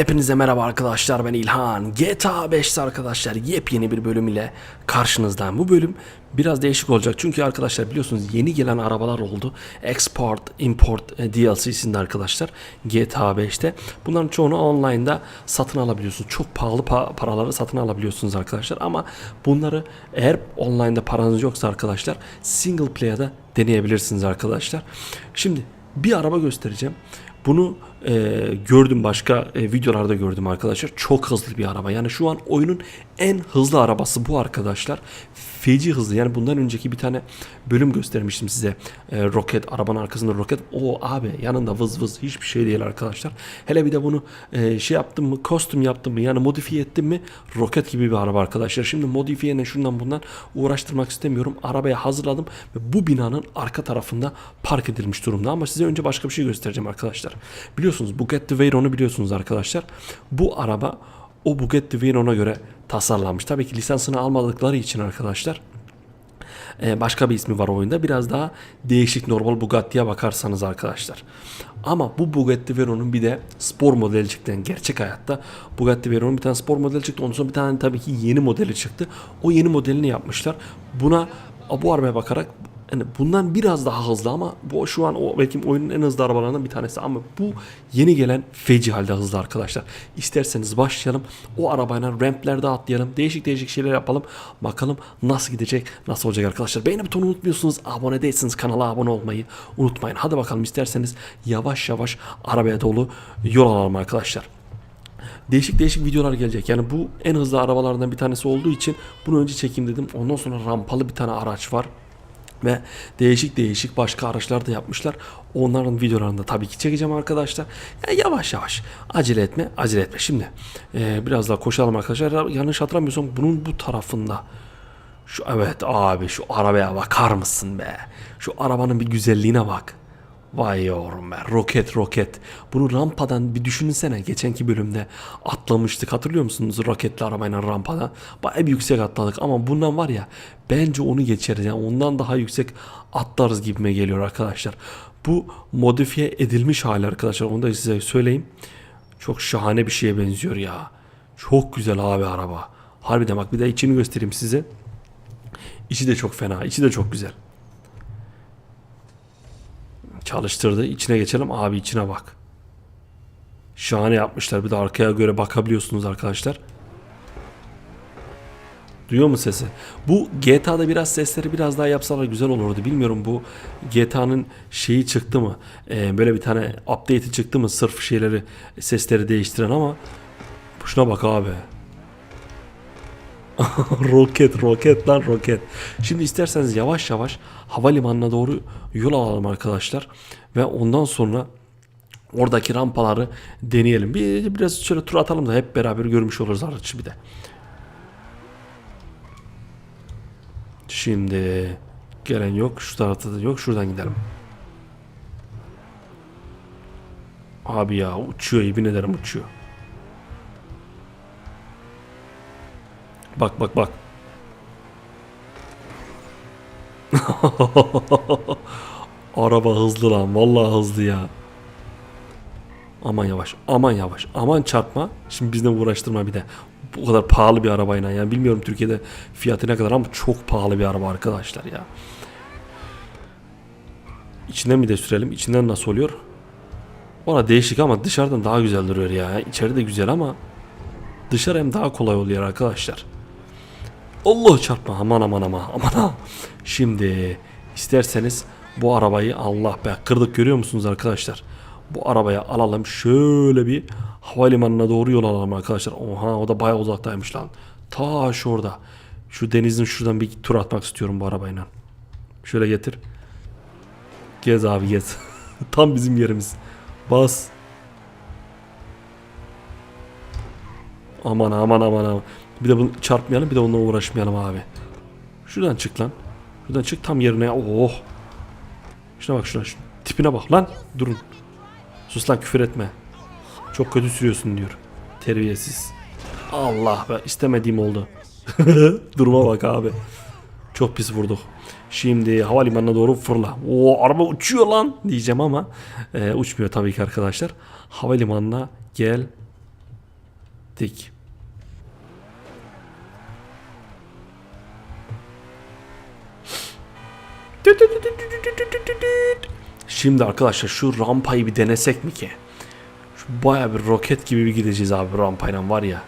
Hepinize merhaba arkadaşlar ben İlhan. GTA 5'te arkadaşlar yepyeni bir bölüm ile karşınızdayım. Bu bölüm biraz değişik olacak çünkü arkadaşlar biliyorsunuz yeni gelen arabalar oldu. Export, Import e, DLC'sinde arkadaşlar GTA 5'te. Bunların çoğunu online'da satın alabiliyorsunuz. Çok pahalı pa- paraları satın alabiliyorsunuz arkadaşlar ama bunları eğer online'da paranız yoksa arkadaşlar single player'da deneyebilirsiniz arkadaşlar. Şimdi bir araba göstereceğim. Bunu e, gördüm başka e, videolarda gördüm arkadaşlar. Çok hızlı bir araba. Yani şu an oyunun en hızlı arabası bu arkadaşlar. Feci hızlı. Yani bundan önceki bir tane bölüm göstermiştim size. E, roket, arabanın arkasında roket. O abi yanında vız vız hiçbir şey değil arkadaşlar. Hele bir de bunu e, şey yaptım mı, kostüm yaptım mı yani modifiye ettim mi roket gibi bir araba arkadaşlar. Şimdi modifiyeyle şundan bundan uğraştırmak istemiyorum. Arabaya hazırladım ve bu binanın arka tarafında park edilmiş durumda. Ama size önce başka bir şey göstereceğim arkadaşlar. Biliyorsunuz Bugatti Veyron'u biliyorsunuz arkadaşlar. Bu araba o Bugatti Veyron'a göre tasarlanmış. Tabii ki lisansını almadıkları için arkadaşlar ee, başka bir ismi var oyunda. Biraz daha değişik normal Bugatti'ye bakarsanız arkadaşlar. Ama bu Bugatti Veyron'un bir de spor modeli çıktı. Yani gerçek hayatta Bugatti Veyron'un bir tane spor modeli çıktı. Ondan sonra bir tane tabii ki yeni modeli çıktı. O yeni modelini yapmışlar. Buna bu arabaya bakarak yani bundan biraz daha hızlı ama bu şu an o belki oyunun en hızlı arabalarından bir tanesi ama bu yeni gelen feci halde hızlı arkadaşlar. İsterseniz başlayalım. O arabayla ramplerde atlayalım. Değişik değişik şeyler yapalım. Bakalım nasıl gidecek, nasıl olacak arkadaşlar. Beğeni butonu unutmuyorsunuz. Abone değilsiniz kanala abone olmayı unutmayın. Hadi bakalım isterseniz yavaş yavaş arabaya dolu yol alalım arkadaşlar değişik değişik videolar gelecek. Yani bu en hızlı arabalardan bir tanesi olduğu için bunu önce çekeyim dedim. Ondan sonra rampalı bir tane araç var. Ve değişik değişik başka araçlar da yapmışlar. Onların videolarını da tabii ki çekeceğim arkadaşlar. Ya yavaş yavaş. Acele etme, acele etme. Şimdi e, biraz daha koşalım arkadaşlar. Yanlış hatırlamıyorsam bunun bu tarafında. Şu evet abi şu arabaya bakar mısın be? Şu arabanın bir güzelliğine bak. Vay yavrum be roket roket. Bunu rampadan bir düşünsene. Geçenki bölümde atlamıştık hatırlıyor musunuz roketli arabayla rampadan. Baya bir yüksek atladık ama bundan var ya bence onu geçeriz. Yani ondan daha yüksek atlarız gibime geliyor arkadaşlar. Bu modifiye edilmiş hali arkadaşlar onu da size söyleyeyim. Çok şahane bir şeye benziyor ya. Çok güzel abi araba. Harbiden bak bir de içini göstereyim size. İçi de çok fena. içi de çok güzel. Çalıştırdı. İçine geçelim. Abi içine bak. Şahane yapmışlar. Bir de arkaya göre bakabiliyorsunuz arkadaşlar. Duyuyor mu sesi? Bu GTA'da biraz sesleri biraz daha yapsalar güzel olurdu. Bilmiyorum bu GTA'nın şeyi çıktı mı? Ee, böyle bir tane update'i çıktı mı? Sırf şeyleri sesleri değiştiren ama şuna bak abi. roket roket lan roket. Şimdi isterseniz yavaş yavaş havalimanına doğru yol alalım arkadaşlar. Ve ondan sonra oradaki rampaları deneyelim. Bir biraz şöyle tur atalım da hep beraber görmüş oluruz araçı bir de. Şimdi gelen yok. Şu tarafta da yok. Şuradan gidelim. Abi ya uçuyor yemin ederim uçuyor. Bak bak bak. Araba hızlı lan. Vallahi hızlı ya. Aman yavaş. Aman yavaş. Aman çarpma. Şimdi bizden uğraştırma bir de. Bu kadar pahalı bir arabayla yani bilmiyorum Türkiye'de fiyatı ne kadar ama çok pahalı bir araba arkadaşlar ya. İçinden mi de sürelim? İçinden nasıl oluyor? Ona değişik ama dışarıdan daha güzel duruyor ya. İçeri de güzel ama dışarı hem daha kolay oluyor arkadaşlar. Allah çarpma aman aman aman aman ha. Şimdi isterseniz bu arabayı Allah be kırdık görüyor musunuz arkadaşlar? Bu arabayı alalım şöyle bir havalimanına doğru yol alalım arkadaşlar. Oha o da bayağı uzaktaymış lan. Ta şurada. Şu denizin şuradan bir tur atmak istiyorum bu arabayla. Şöyle getir. Gez abi gez. Tam bizim yerimiz. Bas. Aman aman aman aman. Bir de bunu çarpmayalım bir de onunla uğraşmayalım abi. Şuradan çık lan. Şuradan çık tam yerine ya. Oh. Şuna bak şuna. şuna. Tipine bak lan. Durun. Sus lan küfür etme. Çok kötü sürüyorsun diyor. Terbiyesiz. Allah be istemediğim oldu. Duruma bak abi. Çok pis vurduk. Şimdi havalimanına doğru fırla. O araba uçuyor lan diyeceğim ama e, uçmuyor tabii ki arkadaşlar. Havalimanına gel gittik. Şimdi arkadaşlar şu rampayı bir denesek mi ki? Şu baya bir roket gibi bir gideceğiz abi rampayla var ya.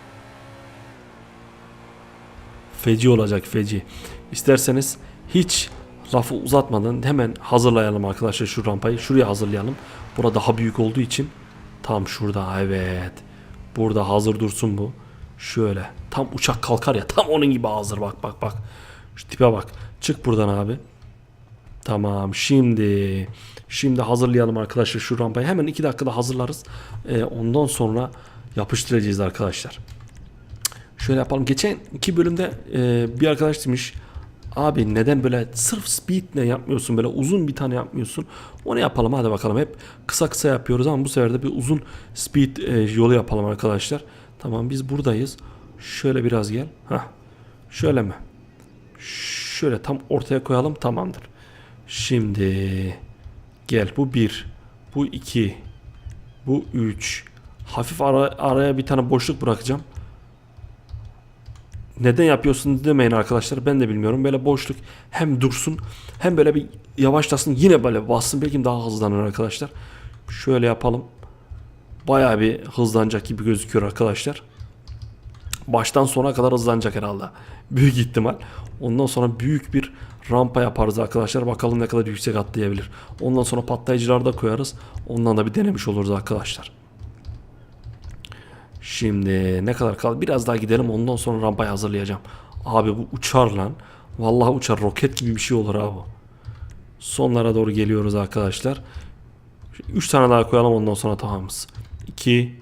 Feci olacak feci. İsterseniz hiç lafı uzatmadan hemen hazırlayalım arkadaşlar şu rampayı. Şuraya hazırlayalım. Burada daha büyük olduğu için tam şurada evet. Burada hazır dursun bu. Şöyle tam uçak kalkar ya tam onun gibi hazır bak bak bak. Şu tipe bak. Çık buradan abi. Tamam şimdi şimdi hazırlayalım arkadaşlar şu rampayı hemen iki dakikada hazırlarız. Ee, ondan sonra yapıştıracağız arkadaşlar. Şöyle yapalım. Geçen iki bölümde e, bir arkadaş demiş abi neden böyle sırf speed ne yapmıyorsun böyle uzun bir tane yapmıyorsun. Onu yapalım hadi bakalım. Hep kısa kısa yapıyoruz ama bu sefer de bir uzun speed e, yolu yapalım arkadaşlar. Tamam biz buradayız. Şöyle biraz gel. Hah. Şöyle mi? Şöyle tam ortaya koyalım tamamdır. Şimdi gel bu bir, bu iki, bu üç. Hafif ara, araya bir tane boşluk bırakacağım. Neden yapıyorsun demeyin arkadaşlar ben de bilmiyorum. Böyle boşluk hem dursun hem böyle bir yavaşlasın yine böyle bassın belki daha hızlanır arkadaşlar. Şöyle yapalım. Bayağı bir hızlanacak gibi gözüküyor arkadaşlar. Baştan sona kadar hızlanacak herhalde. Büyük ihtimal. Ondan sonra büyük bir rampa yaparız arkadaşlar. Bakalım ne kadar yüksek atlayabilir. Ondan sonra patlayıcılar da koyarız. Ondan da bir denemiş oluruz arkadaşlar. Şimdi ne kadar kaldı? Biraz daha gidelim ondan sonra rampayı hazırlayacağım. Abi bu uçar lan. Vallahi uçar roket gibi bir şey olur abi. Sonlara doğru geliyoruz arkadaşlar. 3 tane daha koyalım ondan sonra tamamız. 2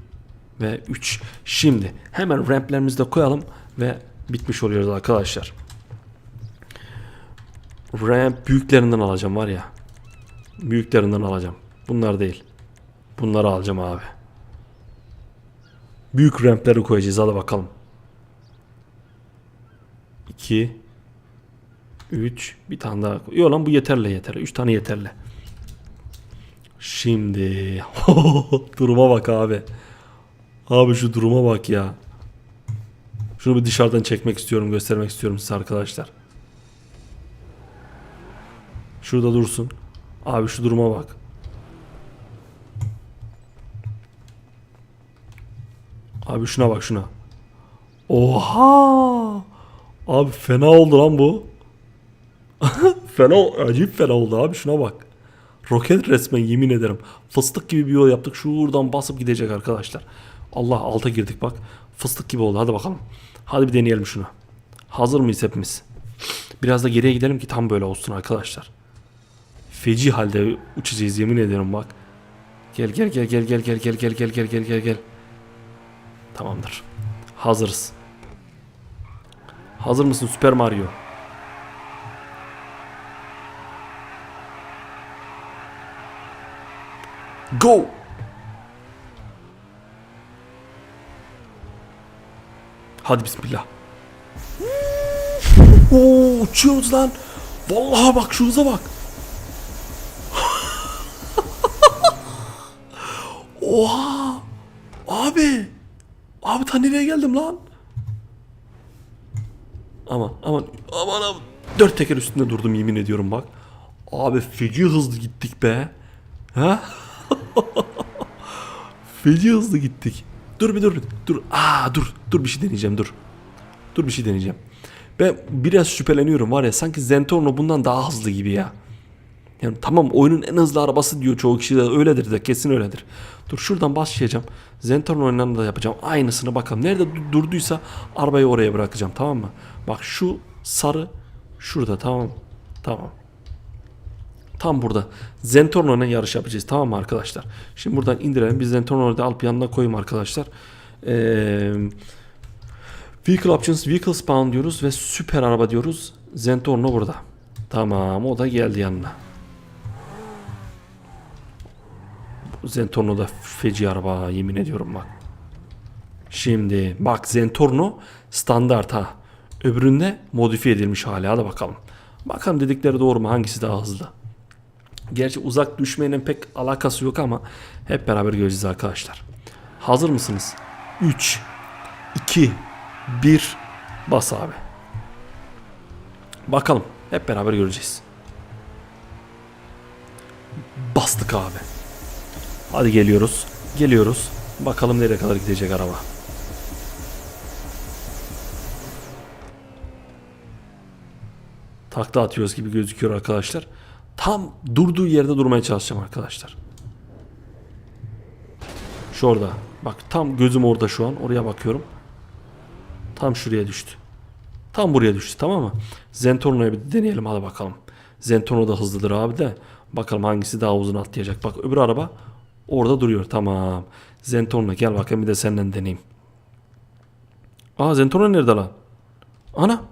ve 3. Şimdi hemen ramplerimizi de koyalım ve bitmiş oluyoruz arkadaşlar. Ramp büyüklerinden alacağım var ya. Büyüklerinden alacağım. Bunlar değil. Bunları alacağım abi. Büyük rampleri koyacağız. Hadi bakalım. 2 3 bir tane daha. Yok lan bu yeterli yeterli. 3 tane yeterli. Şimdi duruma bak abi. Abi şu duruma bak ya. Şunu bir dışarıdan çekmek istiyorum, göstermek istiyorum size arkadaşlar. Şurada dursun. Abi şu duruma bak. Abi şuna bak şuna. Oha! Abi fena oldu lan bu. fena, acayip fena oldu abi şuna bak. Roket resmen yemin ederim. Fıstık gibi bir yol yaptık. Şuradan basıp gidecek arkadaşlar. Allah alta girdik bak. Fıstık gibi oldu. Hadi bakalım. Hadi bir deneyelim şunu. Hazır mıyız hepimiz? Biraz da geriye gidelim ki tam böyle olsun arkadaşlar. Feci halde uçacağız yemin ederim bak. Gel gel gel gel gel gel gel gel gel gel gel gel gel. Tamamdır. Hazırız. Hazır mısın Süper Mario? Go! Hadi bismillah. Oo, uçuyoruz lan. Vallahi bak şu bak. Oha! Abi! Abi ta nereye geldim lan? Aman aman aman aman. Dört teker üstünde durdum yemin ediyorum bak. Abi feci hızlı gittik be. Ha? feci hızlı gittik. Dur bir dur bir dur. Aa dur dur bir şey deneyeceğim dur. Dur bir şey deneyeceğim. Ben biraz şüpheleniyorum var ya sanki Zentorno bundan daha hızlı gibi ya. Yani tamam oyunun en hızlı arabası diyor çoğu kişi de öyledir de kesin öyledir. Dur şuradan başlayacağım. Zentorno oyunlarını da yapacağım. Aynısını bakalım. Nerede du- durduysa arabayı oraya bırakacağım tamam mı? Bak şu sarı şurada tamam. Tamam. Tam burada. Zentorno ile yarış yapacağız tamam mı arkadaşlar? Şimdi buradan indirelim. Biz Zentorno'yu da alıp yanına koyayım arkadaşlar. Eee Vehicle Options, Vehicle Spawn diyoruz ve süper araba diyoruz. Zentorno burada. Tamam o da geldi yanına. Zentorno da feci araba yemin ediyorum bak. Şimdi bak Zentorno standart ha. Öbüründe modifiye edilmiş hali. Hadi bakalım. Bakalım dedikleri doğru mu? Hangisi daha hızlı? Gerçi uzak düşmenin pek alakası yok ama hep beraber göreceğiz arkadaşlar. Hazır mısınız? 3 2 1 bas abi. Bakalım. Hep beraber göreceğiz. Bastık abi. Hadi geliyoruz. Geliyoruz. Bakalım nereye kadar gidecek araba. Takla atıyoruz gibi gözüküyor arkadaşlar. Tam durduğu yerde durmaya çalışacağım arkadaşlar. Şurada. Bak tam gözüm orada şu an. Oraya bakıyorum. Tam şuraya düştü. Tam buraya düştü tamam mı? Zentorno'ya bir deneyelim hadi bakalım. Zentorno da hızlıdır abi de. Bakalım hangisi daha uzun atlayacak. Bak öbür araba orada duruyor tamam. Zentorno gel bakayım bir de senden deneyeyim. Aa Zentorno nerede lan? Ana.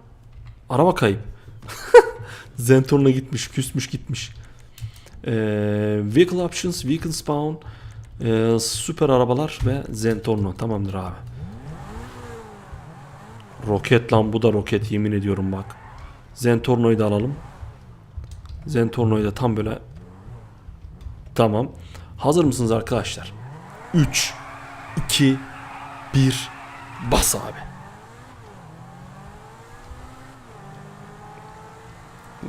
Araba kayıp. Zentorno gitmiş küsmüş gitmiş. Ee, vehicle options, vehicle spawn, ee, süper arabalar ve Zentorno tamamdır abi. Roket lan bu da roket yemin ediyorum bak. Zentorno'yu da alalım. Zentorno'yu da tam böyle Tamam. Hazır mısınız arkadaşlar? 3 2 1 bas abi.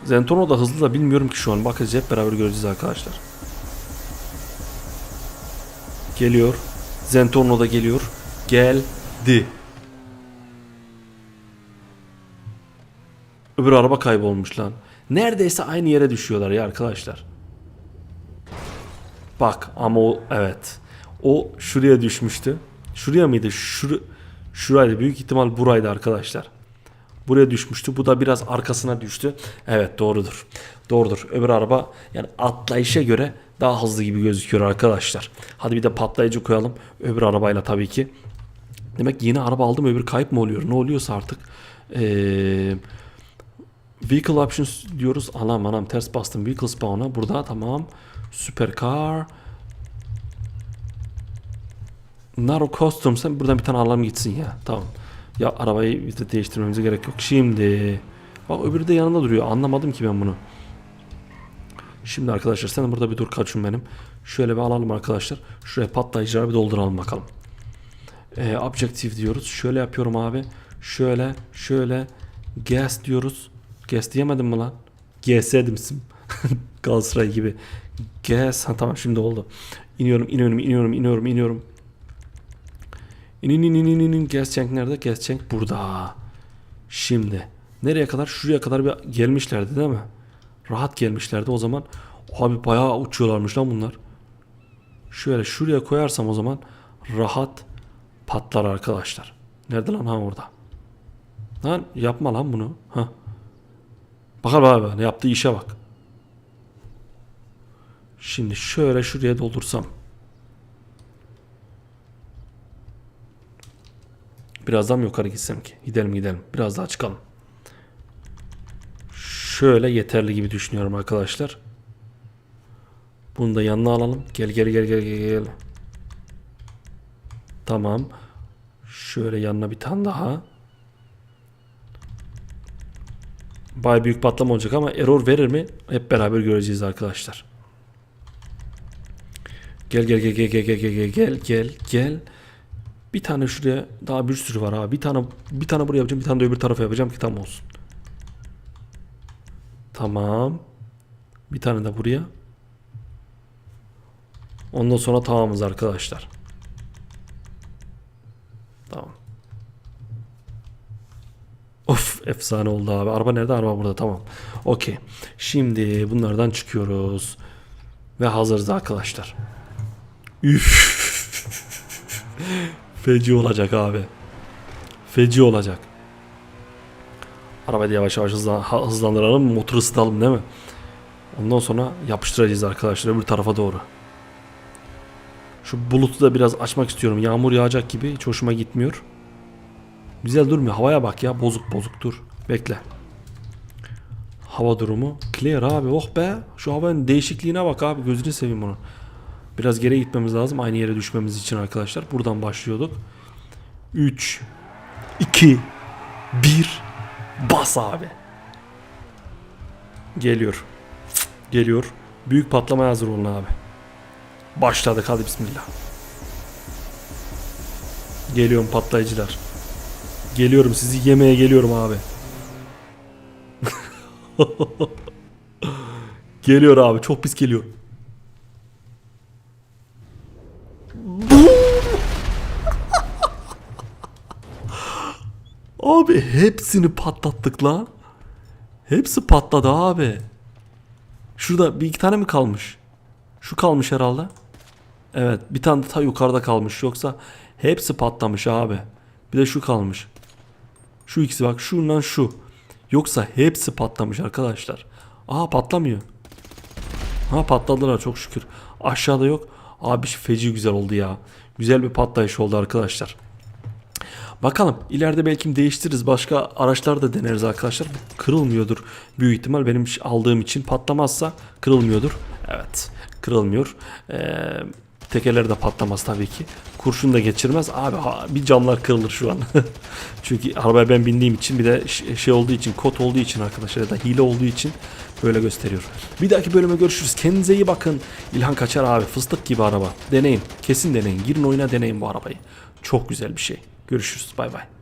Zentorno da hızlı da bilmiyorum ki şu an. Bakacağız hep beraber göreceğiz arkadaşlar. Geliyor. Zentorno da geliyor. Geldi. Öbür araba kaybolmuş lan. Neredeyse aynı yere düşüyorlar ya arkadaşlar. Bak ama o evet. O şuraya düşmüştü. Şuraya mıydı? Şur şuraydı. Büyük ihtimal buraydı arkadaşlar. Buraya düşmüştü. Bu da biraz arkasına düştü. Evet doğrudur. Doğrudur. Öbür araba yani atlayışa göre daha hızlı gibi gözüküyor arkadaşlar. Hadi bir de patlayıcı koyalım. Öbür arabayla tabii ki. Demek yeni araba aldım öbür kayıp mı oluyor? Ne oluyorsa artık. Eee Vehicle options diyoruz. Anam anam ters bastım. Vehicle spawn'a. Burada tamam. Supercar. Naro custom. Sen buradan bir tane alalım gitsin ya. Tamam. Ya arabayı bir de değiştirmemize gerek yok. Şimdi. Bak öbürü de yanında duruyor. Anlamadım ki ben bunu. Şimdi arkadaşlar sen burada bir dur kaçın benim. Şöyle bir alalım arkadaşlar. Şuraya patlayıcıları bir dolduralım bakalım. Ee, objective diyoruz. Şöyle yapıyorum abi. Şöyle şöyle gas diyoruz. Gas diyemedim mi lan? GS demsin. Galatasaray gibi. Gas. Ha tamam şimdi oldu. İniyorum, iniyorum, iniyorum, iniyorum, iniyorum. İn in in in in in in. Gas tank nerede? Tank burada. Şimdi. Nereye kadar? Şuraya kadar bir gelmişlerdi değil mi? Rahat gelmişlerdi o zaman. Abi bayağı uçuyorlarmış lan bunlar. Şöyle şuraya koyarsam o zaman rahat patlar arkadaşlar. Nerede lan ha orada? Lan yapma lan bunu. Ha. Bakar abi yaptığı işe bak. Şimdi şöyle şuraya doldursam. Biraz daha yukarı gitsem ki? Gidelim gidelim. Biraz daha çıkalım. Şöyle yeterli gibi düşünüyorum arkadaşlar. Bunu da yanına alalım. Gel gel gel gel gel gel. Tamam. Şöyle yanına bir tane daha. Bay büyük patlama olacak ama error verir mi? Hep beraber göreceğiz arkadaşlar. Gel gel gel gel gel gel gel gel gel gel gel. Bir tane şuraya daha bir sürü var abi. Bir tane bir tane buraya yapacağım, bir tane de öbür tarafa yapacağım ki tam olsun. Tamam. Bir tane de buraya. Ondan sonra tamamız arkadaşlar. Tamam. Of efsane oldu abi. Araba nerede? Araba burada. Tamam. Okey. Şimdi bunlardan çıkıyoruz. Ve hazırız arkadaşlar. Üf. Feci olacak abi. Feci olacak. Arabayı yavaş yavaş hızlandıralım. Motoru ısıtalım değil mi? Ondan sonra yapıştıracağız arkadaşlar öbür tarafa doğru. Şu bulutu da biraz açmak istiyorum. Yağmur yağacak gibi hiç hoşuma gitmiyor. Güzel durmuyor. Havaya bak ya. Bozuk bozuk dur. Bekle. Hava durumu. Clear abi. Oh be. Şu havanın değişikliğine bak abi. Gözünü seveyim bunu. Biraz geri gitmemiz lazım. Aynı yere düşmemiz için arkadaşlar. Buradan başlıyorduk. 3 2 1 Bas abi. Geliyor. Geliyor. Büyük patlamaya hazır olun abi. Başladık hadi bismillah. Geliyorum patlayıcılar. Geliyorum sizi yemeye geliyorum abi. geliyor abi çok pis geliyor. Abi hepsini patlattık lan. Hepsi patladı abi. Şurada bir iki tane mi kalmış? Şu kalmış herhalde. Evet bir tane de ta yukarıda kalmış. Yoksa hepsi patlamış abi. Bir de şu kalmış. Şu ikisi bak şundan şu. Yoksa hepsi patlamış arkadaşlar. Aa patlamıyor. Ha patladılar çok şükür. Aşağıda yok. Abi feci güzel oldu ya. Güzel bir patlayış oldu arkadaşlar. Bakalım ileride belki değiştiririz. Başka araçlar da deneriz arkadaşlar. Bu kırılmıyordur büyük ihtimal. Benim aldığım için patlamazsa kırılmıyordur. Evet kırılmıyor. Ee, tekerleri de patlamaz tabii ki. Kurşun da geçirmez. Abi ha, bir camlar kırılır şu an. Çünkü arabaya ben bindiğim için bir de şey olduğu için kod olduğu için arkadaşlar ya da hile olduğu için böyle gösteriyor. Bir dahaki bölüme görüşürüz. Kendinize iyi bakın. İlhan Kaçar abi fıstık gibi araba. Deneyin. Kesin deneyin. Girin oyuna deneyin bu arabayı. Çok güzel bir şey. Görüşürüz. Bay bay.